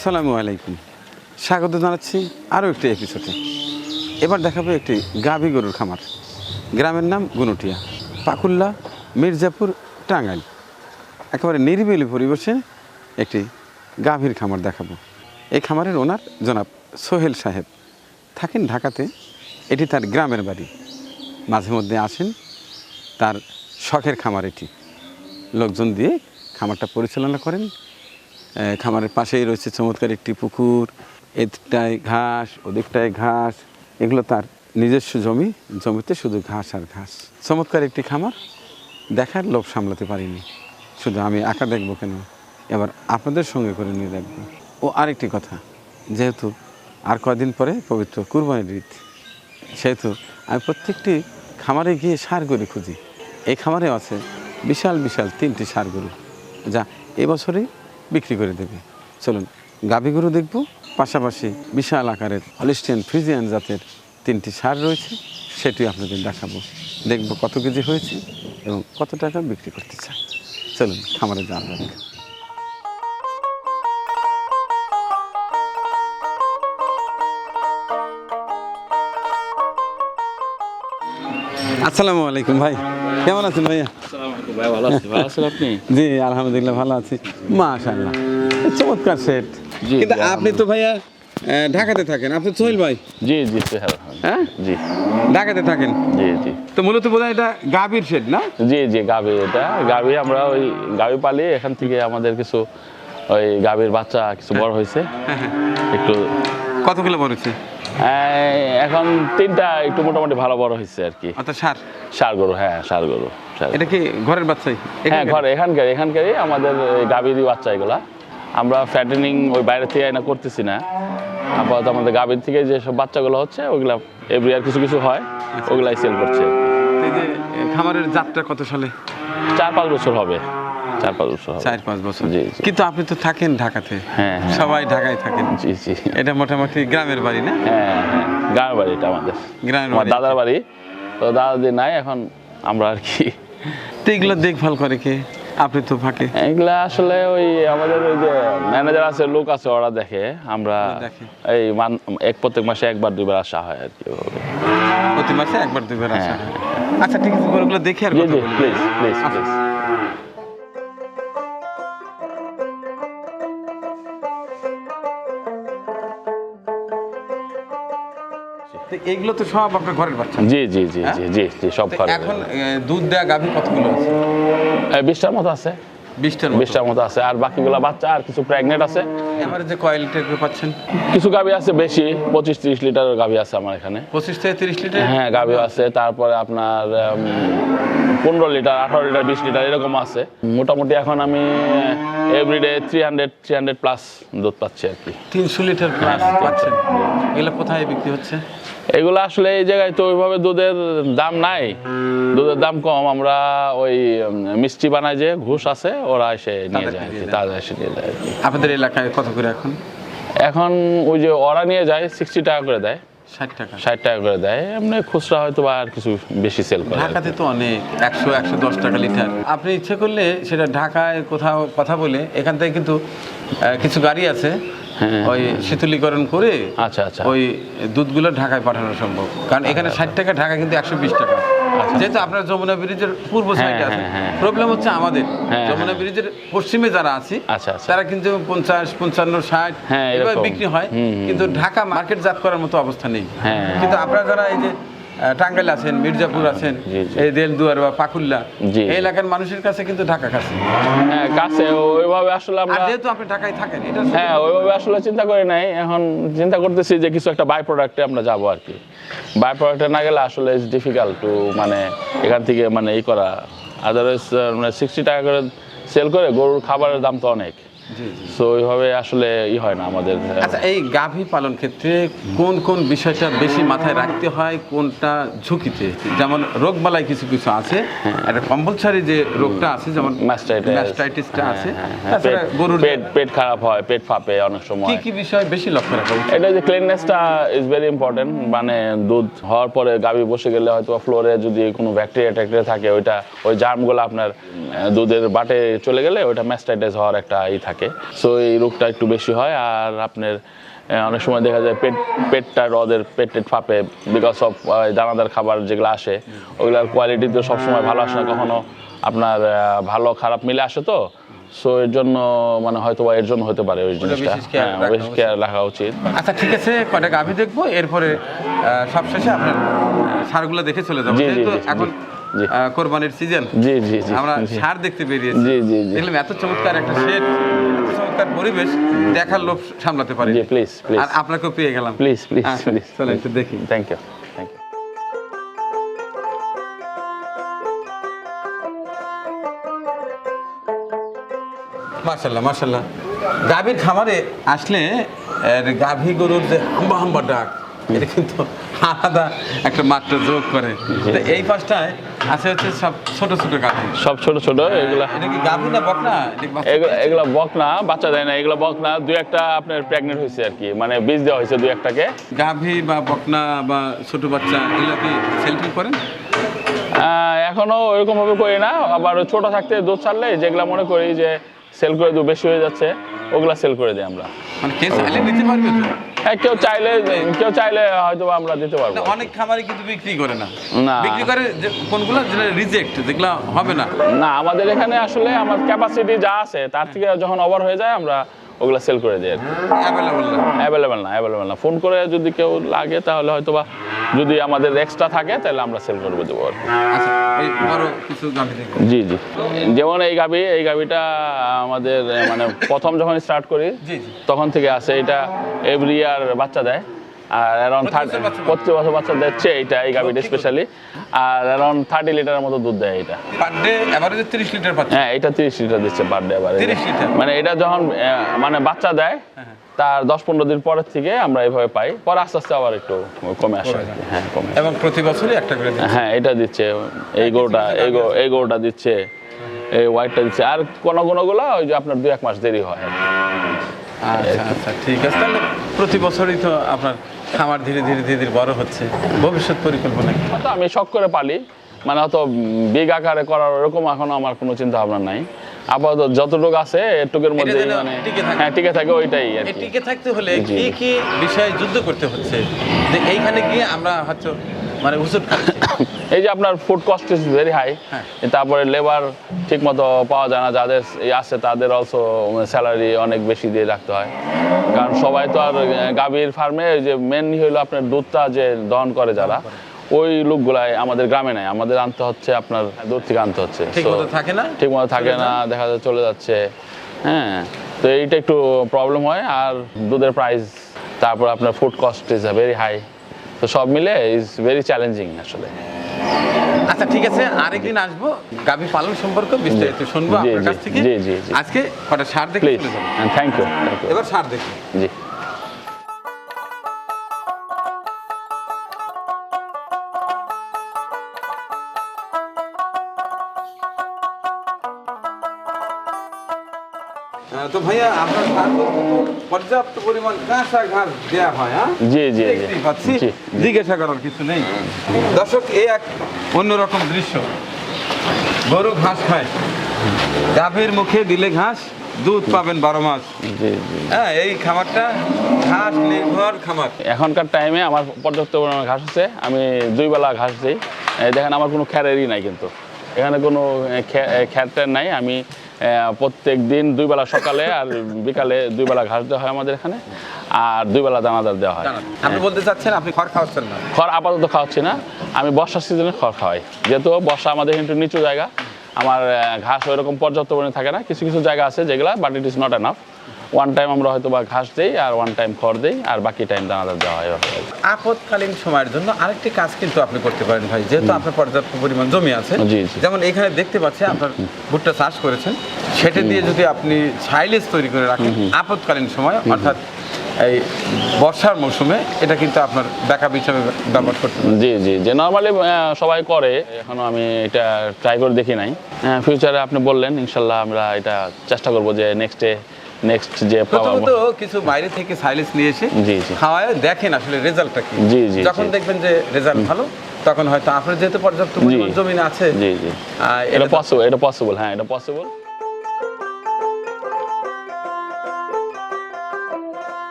আসসালামু আলাইকুম। স্বাগত জানাচ্ছি আরও একটি এপিসোডে এবার দেখাবো একটি গাভী গরুর খামার। গ্রামের নাম গুনুটিয়া, পাকুল্লা, মির্জাপুর, টাঙ্গাইল। একেবারে নিরিবিলি পরিবেশে একটি গাভীর খামার দেখাবো। এই খামারের ওনার জনাব সোহেল সাহেব। থাকেন ঢাকাতে, এটি তার গ্রামের বাড়ি। মাঝে মধ্যে আসেন, তার শখের খামার এটি। লোকজন দিয়ে খামারটা পরিচালনা করেন। খামারের পাশেই রয়েছে চমৎকার একটি পুকুর, এদিকটায় ঘাস, ওদিকটায় ঘাস। এগুলো তার নিজস্ব জমি, জমিতে শুধু ঘাস আর ঘাস। চমৎকার একটি খামার, দেখার লোভ সামলাতে পারিনি। শুধু আমি একা দেখব কেন? এবার আপনাদের সঙ্গে করে নিয়ে দেখব। ও আরেকটি কথা, যেহেতু আর কদিন পরে পবিত্র কুরবানির ঈদ, সেহেতু আমি প্রত্যেকটি খামারে গিয়ে সার গরু খুঁজি। এই খামারে আছে বিশাল বিশাল তিনটি সার গরু। যা এবছরেই বিক্রি করে দেবে। চলুন গাভী গরু দেখব। পাশাপাশি বিশাল আকারের হলিস্টিয়ান ফ্রিজিয়ান জাতের তিনটি সার রয়েছে। সেটি আপনাদের দেখাবো। দেখব কত কেজি হয়েছে এবং কত টাকা বিক্রি করতে চায়। চলুন, খামারে যাক। আসসালামু আলাইকুম ভাই। কেমন আছেন ভাইয়া? ভাই ভালো আছি। ভালো আছেন আপনি? জি আলহামদুলিল্লাহ ভালো আছি। মাশাআল্লাহ। চমৎকার সেট কিন্তু আপনি তো ভাইয়া ঢাকাতে থাকেন। আপনি সোহেল ভাই? জি জি সোহেল হ্যাঁ? জি। ঢাকাতে থাকেন? জি জি। তো মূলত বোধ এটা গাভীর শেড না? জি জি গাভি এটা। গাভি আমরা ওই গাভি পালি এখান থেকে আমাদের কিছু ওই গাভীর বাচ্চা কিছু বড় হয়েছে। একটু কত কিলো বড় এই, এখন তিনটা একটু মোটামুটি ভালো বড় হয়েছে আর কি। অর্থাৎ সার? সার গরু হ্যাঁ সার গরু। সার এটা কি ঘরের বাচ্চাই? হ্যাঁ ঘরে এখানকার এখানকারই আমাদের গাভীরই বাচ্চা এগুলা। আমরা ফ্যাটেনিং ওই বাইরে থেকে না করতেছি না। আপাতত আমাদের গাভীর থেকে যেসব বাচ্চাগুলো হচ্ছে ওগুলা এভরি ইয়ার কিছু কিছু হয় ওগুলাই সেল করছে। যে খামারের যাত্রা কত সালে? চার পাঁচ বছর হবে। চার পাঁচ বছর চার পাঁচ বছর। জি। কিন্তু আপনি তো থাকেন ঢাকাতে। হ্যাঁ, হ্যাঁ। সবাই ঢাকায় থাকেন। জি জি। এটা মোটামুটি গ্রামের বাড়ি না? হ্যাঁ হ্যাঁ গ্রামের বাড়ি এটা আমাদের। গ্রামের বাড়ি। দাদার বাড়ি। তো দাদাদি নাই এখন আমরা আর কি তো এগুলো দেখভাল করে কে? আপনি তো ফাঁকে। এগুলা আসলে ওই আমাদের ওই যে ম্যানেজার আছে লোক আছে ওরা দেখে। আমরা এই এক প্রত্যেক মাসে একবার দুইবার আসা হয় আর কি। প্রতি মাসে একবার দুইবার আসা হ্যাঁ। আচ্ছা ঠিক আছে ওগুলো দেখে আর প্লিজ প্লিজ। প্লিজ তো এগুলো তো সব আপনার ঘরের বাচ্চা। জি জি জি জি জি জি সব ঘরে এখন দুধ দেয়া গাভী কতগুলো আছে? বিশটার মতো আছে। বিশটার বিশটার মতো আছে। আর বাকিগুলো বাচ্চা আর কিছু প্রেগনেন্ট আছে। এবারে যে কয় লিটার করে পাচ্ছেন? কিছু গাভি আছে বেশি পঁচিশ তিরিশ লিটারের গাভি আছে আমার এখানে। পঁচিশ থেকে তিরিশ লিটার হ্যাঁ গাভি আছে। তারপরে আপনার পনেরো লিটার আঠারো লিটার বিশ লিটার এরকম আছে। মোটামুটি এখন আমি everyday three hundred three hundred plus দুধ পাচ্ছি আর কি। তিনশো লিটার প্লাস পাচ্ছেন। এগুলো কোথায় বিক্রি হচ্ছে? এগুলো আসলে এই জায়গায় তো ওইভাবে দুধের দাম নাই। দুধের দাম কম। আমরা ওই মিষ্টি বানাই যে ঘুষ আছে ওরা এসে নিয়ে যায়। তারা এসে নিয়ে যায় আপনাদের এলাকায় কত করে এখন? এখন ওই যে ওরা নিয়ে যায় সিক্সটি টাকা করে দেয়। ষাট টাকা। ষাট টাকা করে দেয়। এমনি খুচরা হয়তো আর কিছু বেশি সেল করে ঢাকাতে তো অনেক একশো একশো দশ টাকা লিটার। আপনি ইচ্ছে করলে সেটা ঢাকায় কোথাও কথা বলে এখান থেকে কিন্তু কিছু গাড়ি আছে। ওই শীতলীকরণ করে আচ্ছা আচ্ছা ওই দুধগুলো ঢাকায় পাঠানো সম্ভব কারণ এখানে ষাট টাকা ঢাকা কিন্তু একশো বিশ টাকা আচ্ছা। যেহেতু আপনার যমুনা ব্রিজের পূর্ব হ্যাঁ, সাইডে আছে হ্যাঁ, হ্যাঁ। প্রবলেম হচ্ছে আমাদের হ্যাঁ, যমুনা হ্যাঁ। ব্রিজের পশ্চিমে যারা আছি আচ্ছা, আচ্ছা। তারা কিন্তু পঞ্চাশ পঞ্চান্ন ষাট হ্যাঁ, এভাবে বিক্রি হয়। কিন্তু ঢাকা মার্কেট জাত করার মতো অবস্থা নেই হ্যাঁ। কিন্তু আপনারা যারা এই যে টাঙ্গাইল আছেন মির্জাপুর আছেন। এই দেলদুয়ার বা পাকুল্লা এই এলাকার মানুষের কাছে কিন্তু ঢাকা কাছে। হ্যাঁ কাছে। ওইভাবে আসলে আমরা যেহেতু আপনি ঢাকায় থাকেন এটা হ্যাঁ ওইভাবে আসলে চিন্তা করি নাই। এখন চিন্তা করতেছি যে কিছু একটা বাই প্রোডাক্টে আমরা যাব আর কি। বাই প্রোডাক্টে না গেলে আসলে ইটস ডিফিকাল্ট টু মানে এখান থেকে মানে ই করা। আদারওয়াইজ মানে সিক্সটি টাকা করে সেল করে গরুর খাবারের দাম তো অনেক। সো ওইভাবে আসলে ই হয় না আমাদের আচ্ছা এই গাভী পালন ক্ষেত্রে কোন কোন বিষয়টা বেশি মাথায় রাখতে হয় কোনটা ঝুঁকিতে? যেমন রোগ বালাই কিছু কিছু আছে একটা কম্পালসারি যে রোগটা আছে যেমন ম্যাস্টাইটিস ম্যাস্টাইটিসটা আছে হ্যাঁ, তাছাড়া গরুর পেট পেট খারাপ হয় পেট ফাঁপে অনেক সময়। কি কি বিষয় বেশি লক্ষ্য রাখা উচিত? এটা যে ক্লিননেসটা ইজ ভেরি ইম্পর্টেন্ট মানে দুধ হওয়ার পরে গাভী বসে গেলে হয়তো ফ্লোরে যদি কোনো ব্যাকটেরিয়া ট্যাকটেরিয়া থাকে ওইটা ওই জার্মগুলো আপনার দুধের বাটে চলে গেলে ওইটা ম্যাস্টাইটিস হওয়ার একটা ই থাকে। থাকে। সো এই রোগটা একটু বেশি হয় আর আপনার অনেক সময় দেখা যায় পেট পেটটা রদের পেট টেট ফাঁপে বিকজ অফ দানাদার খাবার যেগুলো আসে ওগুলোর কোয়ালিটি তো সবসময় ভালো আসে না। কখনো আপনার ভালো খারাপ মিলে আসে তো। সো এর জন্য মানে হয়তো বা এর জন্য হতে পারে ওই জিনিসটা। হ্যাঁ বেশি খেয়াল রাখা উচিত। আচ্ছা ঠিক আছে কয়টা গাভী দেখব? এরপরে সবশেষে আপনার সারগুলো দেখে চলে যাব। এখন কোরবানির সিজন জি জি জি। আমরা। সার দেখতে বেরিয়েছি। জি জি জি। দেখলাম এত চমৎকার একটা শেড চমৎকার পরিবেশ দেখার লোভ সামলাতে পারি জি প্লিজ প্লিজ আর আপনাকেও পেয়ে গেলাম। প্লিজ প্লিজ প্লিজ চলো একটু দেখি। থ্যাংক ইউ থ্যাংক ইউ মার্শাল্লাহ মার্শাল্লাহ গাভীর খামারে আসলে গাভী গরুর যে হাম্বা হাম্বা ডাক এটা কিন্তু আলাদা একটা মাত্রা যোগ করে। এই পাশটায় আছে হচ্ছে সব ছোট ছোট গাভী। সব ছোট ছোট এগুলা এটা কি গাভী না বকনা? এগুলো পেয়েছে? এগুলো বক না বাচ্চা দেয় না এগুলো বক না দুই একটা আপনার প্রেগনেন্ট হয়েছে আর কি মানে বীজ দেওয়া হয়েছে দুই একটাকে। গাভী বা বকনা বা ছোট বাচ্চা এগুলো কি সেলফি করেন? এখনও ওইরকম ভাবে করি না আবার ছোট থাকতে দুধ ছাড়লে যেগুলা মনে করি যে সেল করে দু বেশি হয়ে যাচ্ছে ওগুলা সেল করে দিই আমরা। মানে কে চাইলে নিতে পারবে তো? হ্যাঁ কেউ চাইলে কেউ চাইলে হয়তো আমরা দিতে পারব অনেক খামারে কিন্তু বিক্রি করে না। না। বিক্রি করে কোনগুলো যেটা রিজেক্ট যেগুলো হবে না। না আমাদের এখানে আসলে আমার ক্যাপাসিটি যা আছে তার থেকে যখন ওভার হয়ে যায় আমরা ওগুলা সেল করে দিই আর কি। অ্যাভেলেবল না। অ্যাভেলেবেল না অ্যাভেলেবেল না। ফোন করে যদি কেউ লাগে তাহলে হয়তো বা যদি আমাদের এক্সট্রা থাকে তাহলে আমরা সেল করব দেবো আর। আচ্ছা গাভী জি জি। যেমন এই গাবি এই গাবিটা আমাদের মানে প্রথম যখন স্টার্ট করি তখন থেকে আছে এটা এভরি ইয়ার বাচ্চা দেয়। আর অ্যারাউন্ড প্রতি থার্টি বছর বাচ্চা? বছর বাচ্চা দিচ্ছে এইটা এই স্পেশালি আর অ্যারাউন্ড থার্টি লিটারের মতো দুধ দেয় এটা পার ডে অ্যাভারেজে তিরিশ লিটার পাচ্ছে। হ্যাঁ এটা তিরিশ লিটার দিচ্ছে পার ডে আবার 30 লিটার? মানে এটা যখন মানে বাচ্চা দেয় হ্যাঁ, তার দশ পনেরো দিন পরের থেকে আমরা এইভাবে পাই। পরে আস্তে আস্তে আবার একটু কমে আসে হ্যাঁ কমে এবং প্রতি বছরই একটা করে হ্যাঁ এটা দিচ্ছে। এই গরুটা এই গরু- এই গরুটা দিচ্ছে। এই হোয়াইটটা দিচ্ছে। আর কোনো কোনোগুলো ওই যে আপনার দুই এক মাস দেরি হয়। আচ্ছা আচ্ছা ঠিক আছে। তাহলে প্রতি বছরই তো আপনার খামার ধীরে ধীরে ধীরে ধীরে বড় হচ্ছে। ভবিষ্যৎ পরিকল্পনা কি? হয়তো আমি শখ করে পালি। মানে অত বিগ আকারে করার ওরকম এখনও আমার কোনো চিন্তা ভাবনা নাই। আপাতত যতটুকু আছে এটুকের মধ্যে মানে। হ্যাঁ টিকে থাকে ওইটাই আর কি। টিকে থাকতে হলে কি কি বিষয়ে যুদ্ধ করতে হচ্ছে? যে এইখানে গিয়ে আমরা হচ্ছে মানে হুজুর এই যে আপনার food cost is very high হ্যাঁ। তারপরে লেবার ঠিক মতো পাওয়া যায় না যাদের আছে তাদের অলসো স্যালারি অনেক বেশি দিয়ে রাখতে হয়। কারণ সবাই তো আর গাভীর ফার্মে ওই যে মেনলি হইল আপনার দুধটা যে দহন করে যারা ওই লোকগুলাই আমাদের গ্রামে নাই আমাদের আনতে হচ্ছে আপনার দূর থেকে আনতে হচ্ছে। ঠিক মতো থাকে না? ঠিক মতো থাকে না দেখা যায় চলে যাচ্ছে। হ্যাঁ তো এইটা একটু প্রবলেম হয় আর দুধের প্রাইস তারপর আপনার food cost is very high তো সব মিলে ইজ ভেরি চ্যালেঞ্জিং আসলে। আচ্ছা ঠিক আছে আরেকদিন আসব। গাভী পালন সম্পর্কে বিস্তারিত শুনব আপনার কাছ থেকে। আজকে কটা সার দেখে থ্যাংক ইউ এবার সার দেখি। জি। তো ভাইয়া আপনার পর্যাপ্ত পরিমাণ কাঁচা ঘাস দেওয়া হয় হ্যাঁ? জি জি পাচ্ছি। জিজ্ঞাসা করার কিছু নেই। দর্শক এই এক অন্যরকম দৃশ্য। গরু ঘাস খায়। গাভীর মুখে দিলে ঘাস দুধ পাবেন বারো মাস। জি জি। হ্যাঁ এই খামারটা ঘাস নির্ভর খামার। এখনকার টাইমে আমার পর্যাপ্ত পরিমাণ ঘাস আছে আমি দুই বেলা ঘাস দিই। দেখেন আমার কোনো খ্যারেরই নাই কিন্তু। এখানে কোনো খ্যার নাই। আমি প্রত্যেক দিন দুই বেলা সকালে আর বিকালে দুই বেলা ঘাস দেওয়া হয় আমাদের এখানে আর দুই বেলা দানাদার দেওয়া হয়। আপনি বলতে চাচ্ছেন আপনি খড় খাওয়াচ্ছেন না? খড় আপাতত খাওয়াচ্ছি না। আমি বর্ষার সিজনে খড় খাওয়াই। যেহেতু বর্ষা আমাদের একটু নিচু জায়গা আমার ঘাস ওইরকম পর্যাপ্ত পরিমাণে থাকে না। কিছু কিছু জায়গা আছে যেগুলা but it is not enough one time আমরা হয়তো বা ঘাস দিই আর ওয়ান টাইম খড় দিই আর বাকি টাইম দানাদার দেওয়া হয় আপদকালীন সময়ের জন্য আরেকটি কাজ কিন্তু আপনি করতে পারেন ভাই যেহেতু আপনার পর্যাপ্ত পরিমাণ জমি আছে। যেমন এখানে দেখতে পাচ্ছি আপনার ভুট্টা চাষ করেছেন সেটা দিয়ে যদি আপনি সাইলেজ তৈরি করে রাখেন আপদকালীন সময় অর্থাৎ এই বর্ষার মৌসুমে এটা কিন্তু আপনার ব্যাকআপ হিসাবে ব্যবহার করতে জি জি যে নর্মালি সবাই করে এখনও আমি এটা ট্রাই করে দেখি নাই। ফিউচারে আপনি বললেন ইনশাল্লাহ আমরা এটা চেষ্টা করব যে নেক্সটে নেক্সট যে প্রথমত কিছু বাইরে থেকে নিয়ে এসে খাওয়ায় দেখেন আসলে রেজাল্টটা কি। জি জি যখন দেখবেন যে রেজাল্ট ভালো তখন হয়তো আপনার যেহেতু পর্যাপ্ত আছে জি জি। এটা পসিবল এটা পসিবল হ্যাঁ এটা পসিবল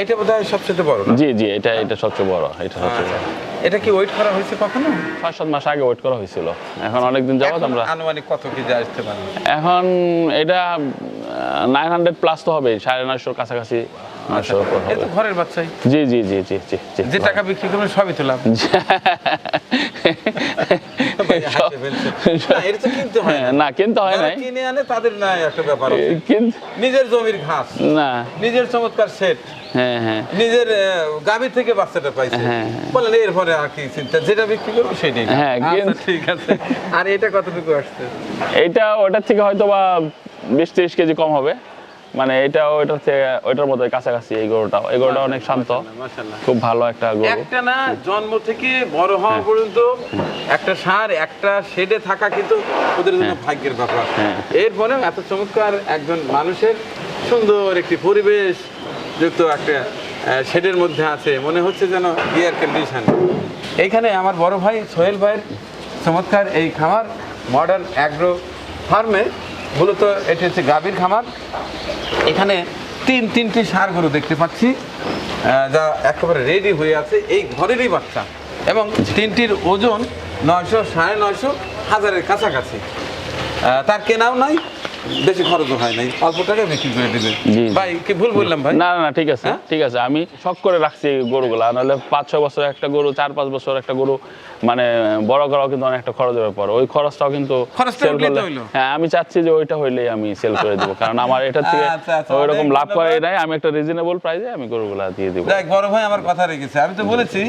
এটা বোধহয় সবচেয়ে বড় জি জি এটা এটা সবচেয়ে বড় এটা সবচেয়ে আচ্ছা। এটা কি ওয়েট করা হয়েছে কখনো? পাঁচ সাত মাস আগে ওয়েট করা হয়েছিল। এখন অনেকদিন যাবত আমরা আনুমানিক কত কেজি আসতে পারি? এখন এটা নাইন হান্ড্রেড প্লাস তো হবে সাড়ে নয়শোর কাছাকাছি নয়শোর তো ঘরের বাচ্চাই। জি জি জি জি জি জি। যে টাকা বিক্রি করবেন সবই তো লাভ। না, এটা কিনতে হয় না। হয় কিনে আনে তাদের না একটা ব্যাপার নিজের জমির ঘাস না। নিজের চমৎকার সেট হ্যাঁ হ্যাঁ। নিজের গাভীর থেকে বাচ্চাটা পাইছে। হ্যাঁ। বলেন এরপরে আর কি চিন্তা যেটা বিক্রি করব সেটাই হ্যাঁ, আচ্ছা, ঠিক আছে। আর এটা কতটুকু আসছে? এইটা ওটার থেকে হয়তো বা বিশ তিরিশ কেজি কম হবে। মানে এটা ওইটার থেকে ওইটার মতো কাছাকাছি এই গরুটা এই গরুটা অনেক শান্ত। খুব ভালো একটা গরু। একটা না জন্ম থেকে বড় হওয়া পর্যন্ত একটা সার একটা শেডে থাকা কিন্তু ওদের জন্য ভাগ্যের ব্যাপার। হ্যাঁ। এরপরে এত চমৎকার একজন মানুষের সুন্দর একটি পরিবেশ যুক্ত একটা শেডের মধ্যে আছে। মনে হচ্ছে যেন এয়ার কন্ডিশন এইখানে আমার বড় ভাই সোহেল ভাইয়ের চমৎকার এই খামার মডার্ন অ্যাগ্রো ফার্মে মূলত এটি হচ্ছে গাভীর খামার। এখানে তিন, তিনটি সার গরু দেখতে পাচ্ছি যা একেবারে রেডি হয়ে আছে এই ঘরেরই বাচ্চা এবং তিনটির ওজন নয়শো সাড়ে নয়শো হাজারের কাছাকাছি। তার কেনাও নাই বেশি খরচও হয় নাই অল্প টাকায় বিক্রি করে দেবে। ভাই কি ভুল বললাম ভাই? না না ঠিক আছে হ্যাঁ? ঠিক আছে আমি শখ করে রাখছি গরুগুলা। নাহলে পাঁচ ছয় বছর একটা গরু চার পাঁচ বছর একটা গরু মানে বড় করাও কিন্তু অনেকটা খরচের ব্যাপার। ওই খরচটাও কিন্তু খরচটা তো হইল। হ্যাঁ আমি চাচ্ছি যে ওইটা হইলেই আমি সেল করে দেবো কারণ আমার এটা থেকে আচ্ছা, আচ্ছা, ওই রকম লাভ করে ধন্যবাদ। নাই আমি একটা রিজনেবল প্রাইসে আমি গরুগুলা দিয়ে দিব। দেখ বড় ভাই আমার কথা রেখেছে। আমি তো বলেছি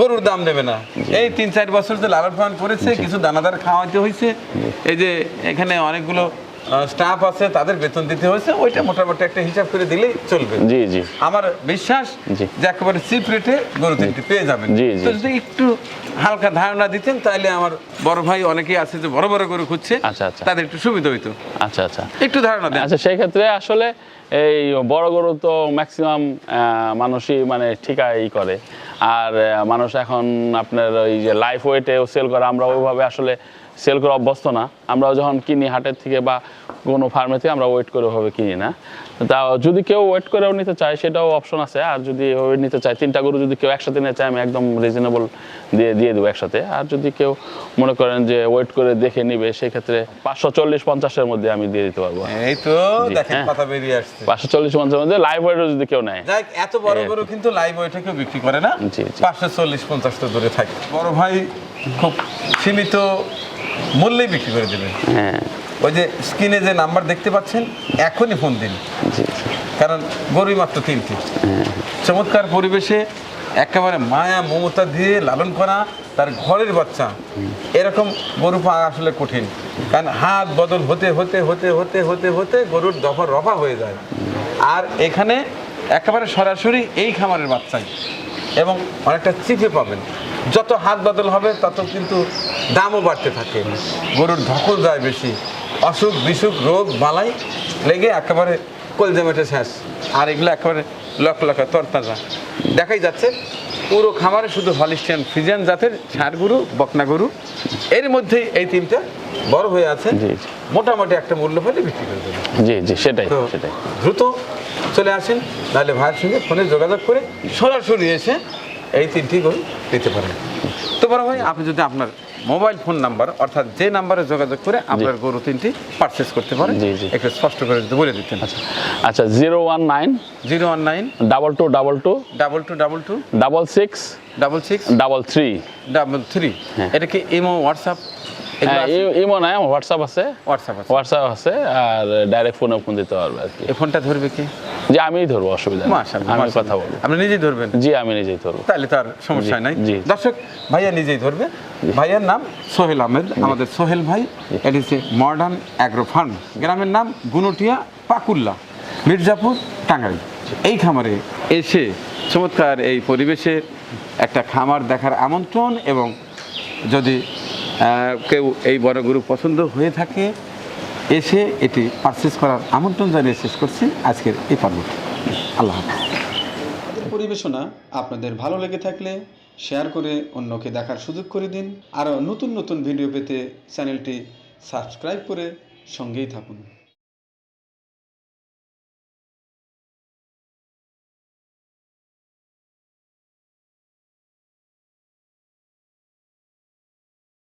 গরুর দাম দেবে না। এই তিন চার বছর তো লালন পালন করেছে কিছু দানাদার খাওয়াতে হয়েছে এই যে এখানে অনেকগুলো স্টাফ আছে তাদের বেতন দিতে হয়েছে ওইটা মোটামুটি একটা হিসাব করে দিলেই চলবে। জি জি। আমার বিশ্বাস জি। যে একেবারে চিপ রেটে গরু তিনটি পেয়ে যাবেন। তো যদি একটু হালকা ধারণা দিতেন তাহলে আমার বড় ভাই অনেকেই আছে যে বড় বড় গরু খুঁজছে আচ্ছা, আচ্ছা। তাদের একটু সুবিধা হইতো। আচ্ছা আচ্ছা। একটু ধারণা দেন। আচ্ছা সেই ক্ষেত্রে আসলে এই বড় গরু তো ম্যাক্সিমাম মানুষই মানে ঠিকাই করে। আর মানুষ এখন আপনার ওই যে লাইফ ওয়েটেও সেল করে আমরা ওইভাবে আসলে সেল করে অভ্যস্ত না আমরা যখন কিনি হাটের থেকে বা কোনো ফার্মে থেকে আমরা ওয়েট করে ওভাবে কিনি না। তা যদি কেউ ওয়েট করেও নিতে চায় সেটাও অপশন আছে। আর যদি ওই নিতে চায় তিনটা গরু যদি কেউ একসাথে নিতে চায় আমি একদম রিজনেবল দিয়ে দিয়ে দেবো একসাথে। আর যদি কেউ মনে করেন যে ওয়েট করে দেখে নিবে সেক্ষেত্রে পাঁচশো চল্লিশ পঞ্চাশের মধ্যে আমি দিয়ে দিতে পারব। এই তো দেখেন হ্যাঁ। কথা বেরিয়ে আসছে। পাঁচশো চল্লিশ পঞ্চাশের মধ্যে লাইভ ওয়েটও যদি কেউ নেয়। এত বড় বড় কিন্তু লাইভ ওয়েটে কেউ বিক্রি করে না। পাঁচশো চল্লিশ পঞ্চাশ তো দূরে থাকে। বড় ভাই খুব সীমিত মূল্যেই বিক্রি করে দেবে। হ্যাঁ। ওই যে স্ক্রিনে যে নাম্বার দেখতে পাচ্ছেন এখনই ফোন দিন। কারণ গরুই মাত্র তিনটি। চমৎকার পরিবেশে একেবারে মায়া মমতা দিয়ে লালন করা তার ঘরের বাচ্চা। এরকম গরু পাওয়া আসলে কঠিন। কারণ হাত বদল হতে হতে হতে হতে হতে হতে গরুর দফা রফা হয়ে যায়। আর এখানে একেবারে সরাসরি এই খামারের বাচ্চাই। এবং অনেকটা চিপে পাবেন। যত হাত বদল হবে তত কিন্তু দামও বাড়তে থাকে। গরুর ধকল যায় বেশি। অসুখ বিসুখ রোগ বালাই লেগে একেবারে কলজামেটে শেষ। আর এগুলো একেবারে লক লক্ষ তরতাজা। দেখাই যাচ্ছে পুরো খামারে শুধু হলিস্টিয়ান ফ্রিজিয়ান জাতের ষাঁড় গরু বকনা গরু। এর মধ্যেই এই তিনটা বড় হয়ে আছে। মোটামুটি একটা মূল্য হলে বিক্রি করে দেবে। জি জি সেটাই সেটাই। দ্রুত চলে আসেন নাহলে ভাইয়ের সঙ্গে ফোনে যোগাযোগ করে সরাসরি এসে এই তিনটি গরু দিতে পারেন। তো বড় ভাই আপনি যদি আপনার মোবাইল ফোন নাম্বার অর্থাৎ যে নাম্বারে যোগাযোগ করে আপনার গরু তিনটি পারচেস করতে পারেন জি, জি। একটু স্পষ্ট করে যদি বলে দিতেন। আচ্ছা। Zero one nine zero one nine double two double two double two double two double six double six double three double three. হ্যাঁ। এটা কি ইমো হোয়াটসঅ্যাপ? হ্যাঁ ইমো নাই আমার হোয়াটসঅ্যাপ আছে। হোয়াটসঅ্যাপ আছে। হোয়াটসঅ্যাপ আছে আর ডাইরেক্ট ফোনে ফোন দিতে পারবে আর কি। এই ফোনটা ধরবে কি? যে আমিই ধরবো অসুবিধা নেই। মাশাআল্লাহ, আমি কথা বলব। আপনি নিজেই ধরবেন? জি আমি নিজেই ধরবো। তাহলে তার সমস্যা নাই। দর্শক ভাইয়া নিজেই ধরবে। ভাইয়ার নাম সোহেল আহমেদ আমাদের সোহেল ভাই এটি হচ্ছে মডার্ন অ্যাগ্রো ফার্ম গ্রামের নাম গুনুটিয়া পাকুল্লা মির্জাপুর টাঙ্গাইল। এই খামারে এসে চমৎকার এই পরিবেশের একটা খামার দেখার আমন্ত্রণ এবং যদি কেউ এই বড় গ্রুপ পছন্দ হয়ে থাকে, এসে এটি পারচেস করার আমন্ত্রণ জানিয়ে শেষ করছি আজকের এই পর্ব আল্লাহ পরিবেশনা আপনাদের ভালো লেগে থাকলে শেয়ার করে অন্যকে দেখার সুযোগ করে দিন। আরও নতুন নতুন ভিডিও পেতে চ্যানেলটি সাবস্ক্রাইব করে সঙ্গেই থাকুন।